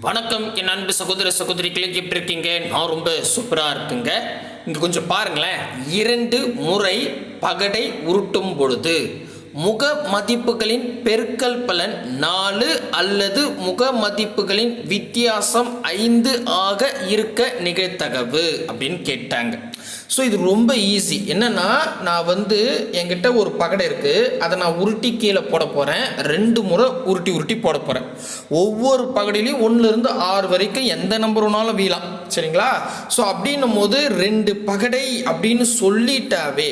வணக்கம் என் அன்பு சகோதர சகோதரிகளை எப்படி இருக்கீங்க? நான் ரொம்ப சூப்பராக இருக்குங்க. இங்கே கொஞ்சம் பாருங்களேன். இரண்டு முறை பகடை உருட்டும் பொழுது முக மதிப்புகளின் பெருக்கல் பலன் நாலு அல்லது முக மதிப்புகளின் வித்தியாசம் ஐந்து ஆக இருக்க நிகழ்த்தகவு அப்படின்னு கேட்டாங்க. ஸோ இது ரொம்ப ஈஸி என்னன்னா நான் வந்து என்கிட்ட ஒரு பகடை இருக்குது அதை நான் உருட்டி கீழே போட போகிறேன் ரெண்டு முறை உருட்டி உருட்டி போட போகிறேன் ஒவ்வொரு பகடையிலையும் ஒன்றுலேருந்து ஆறு வரைக்கும் எந்த நம்பர் வேணாலும் வீழாம் சரிங்களா? ஸோ அப்படின்னும் போது ரெண்டு பகடை அப்படின்னு சொல்லிட்டாவே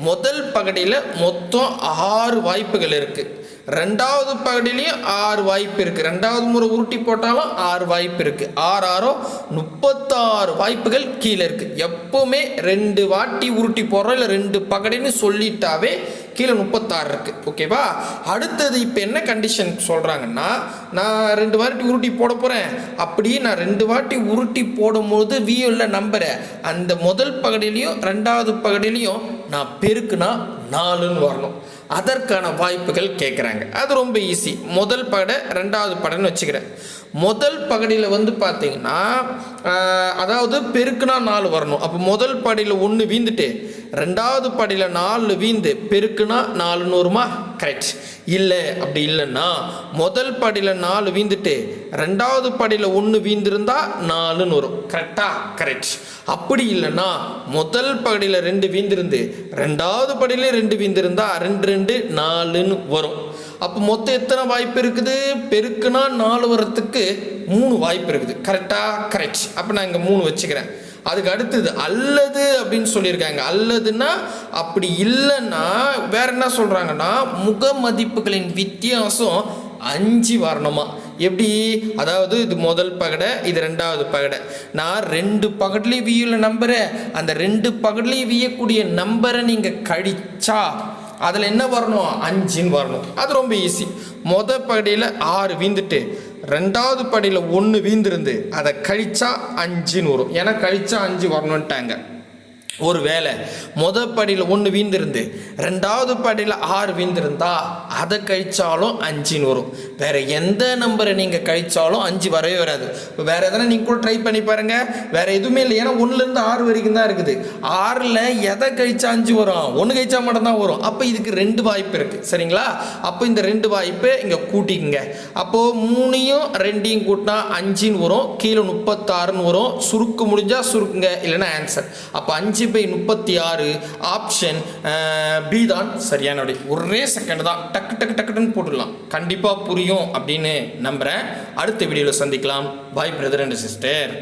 முதல் பகடையில் மொத்தம் ஆறு வாய்ப்புகள் இருக்குது ரெண்டாவது பகுதியிலையும் ஆறு வாய்ப்பு இருக்குது ரெண்டாவது முறை உருட்டி போட்டாலும் ஆறு வாய்ப்பு இருக்குது ஆறு ஆறோ முப்பத்தாறு வாய்ப்புகள் கீழே இருக்குது எப்போவுமே ரெண்டு வாட்டி உருட்டி போடுறோம். இல்லை ரெண்டு பகடின்னு சொல்லிட்டாவே கீழே முப்பத்தாறு இருக்குது ஓகேவா அடுத்தது இப்போ என்ன கண்டிஷன் சொல்கிறாங்கன்னா நான் ரெண்டு வாட்டி உருட்டி போட போகிறேன் அப்படி நான் ரெண்டு வாட்டி உருட்டி போடும்போது வியூவில் நம்புகிறேன் அந்த முதல் பகடிலையும் ரெண்டாவது பகடிலையும் நான் பெருக்குனா நாலுன்னு வரணும். அதற்கான வாய்ப்புகள் கேட்குறாங்க அது ரொம்ப ஈஸி முதல் பகடை ரெண்டாவது படைன்னு வச்சுக்கிறேன். முதல் பகடியில் வந்து பார்த்தீங்கன்னா அதாவது பெருக்குனா நாலு வரணும். அப்போ முதல் படியில் ஒன்று வீந்துட்டு ரெண்டாவது படியில் நாலு வீந்து பெருக்குனா நாலு நூறுமா? கரெக்ட் இல்லை அப்படி இல்லைன்னா முதல் படியில் நாலு வீந்துட்டு ரெண்டாவது படியில் ஒன்று வீந்திருந்தா நாலுன்னு வரும் கரெக்டா கரெக்ட் அப்படி இல்லைன்னா முதல் படியில் ரெண்டு வீந்திருந்து ரெண்டாவது படியில ரெண்டு வீந்திருந்தா ரெண்டு ரெண்டு நாலுன்னு வரும். அப்போ மொத்தம் எத்தனை வாய்ப்பு இருக்குது? பெருக்குனா நாலு வரத்துக்கு மூணு வாய்ப்பு இருக்குது. கரெக்டாக கரெக்ட் அப்போ நான் இங்கே மூணு வச்சுக்கிறேன். அதுக்கு அடுத்தது அல்லது அப்படின்னு சொல்லியிருக்காங்க. அல்லதுன்னா அப்படி இல்லைன்னா வேற என்ன சொல்கிறாங்கன்னா முக மதிப்புகளின் வித்தியாசம் அஞ்சு வரணுமா? எப்படி? அதாவது இது முதல் பகடை இது ரெண்டாவது பகடை. நான் ரெண்டு பகட்லேயும் வியூல நம்புறேன் அந்த ரெண்டு பகட்லேயும் வியக்கூடிய நம்பரை நீங்கள் கழிச்சா அதில் என்ன வரணும்? அஞ்சுன்னு வரணும். அது ரொம்ப ஈஸி மொத பகடியில் ஆறு வீந்துட்டு ரெண்டாவது படியில் ஒன்று வீந்திருந்து அதை கழிச்சா அஞ்சுன்னு வரும். ஏன்னா கழிச்சா அஞ்சு வரணுன்ட்டாங்க ஒரு வேளை முத படியில் ஒன்று வீந்திருந்து ரெண்டாவது படியில் ஆறு வீந்திருந்தா அதை கழிச்சாலும் அஞ்சுன்னு வரும் வேறு எந்த நம்பரை நீங்கள் கழித்தாலும் அஞ்சு வரவே வராது. இப்போ வேறு எதனா நீங்கள் கூட ட்ரை பண்ணி பாருங்கள் வேறு எதுவுமே இல்லை. ஏன்னா ஒன்றுலேருந்து ஆறு வரைக்கும் தான் இருக்குது. ஆறில் எதை கழிச்சா அஞ்சு வரும்? ஒன்று கழிச்சா மட்டும்தான் வரும். அப்போ இதுக்கு ரெண்டு வாய்ப்பு இருக்குது சரிங்களா? அப்போ இந்த ரெண்டு வாய்ப்பு இங்கே கூட்டிக்குங்க. அப்போது மூணையும் ரெண்டையும் கூட்டினா அஞ்சுன்னு வரும். கீழே முப்பத்தாறுன்னு வரும். சுருக்கு முடிஞ்சால் சுருக்குங்க. இல்லைன்னா ஆன்சர் அப்போ அஞ்சு பை முப்பத்தி ஆறு ஆப்ஷன் பி தான். சரியான ஒரே செகண்ட் தான். டக்கு டக்கு டக்குன்னு போட்டுடலாம். கண்டிப்பாக புரியும் அப்படின்னு நம்புகிறேன் அடுத்த வீடியோவில் சந்திக்கலாம். பாய் பிரதர் அண்ட் சிஸ்டர்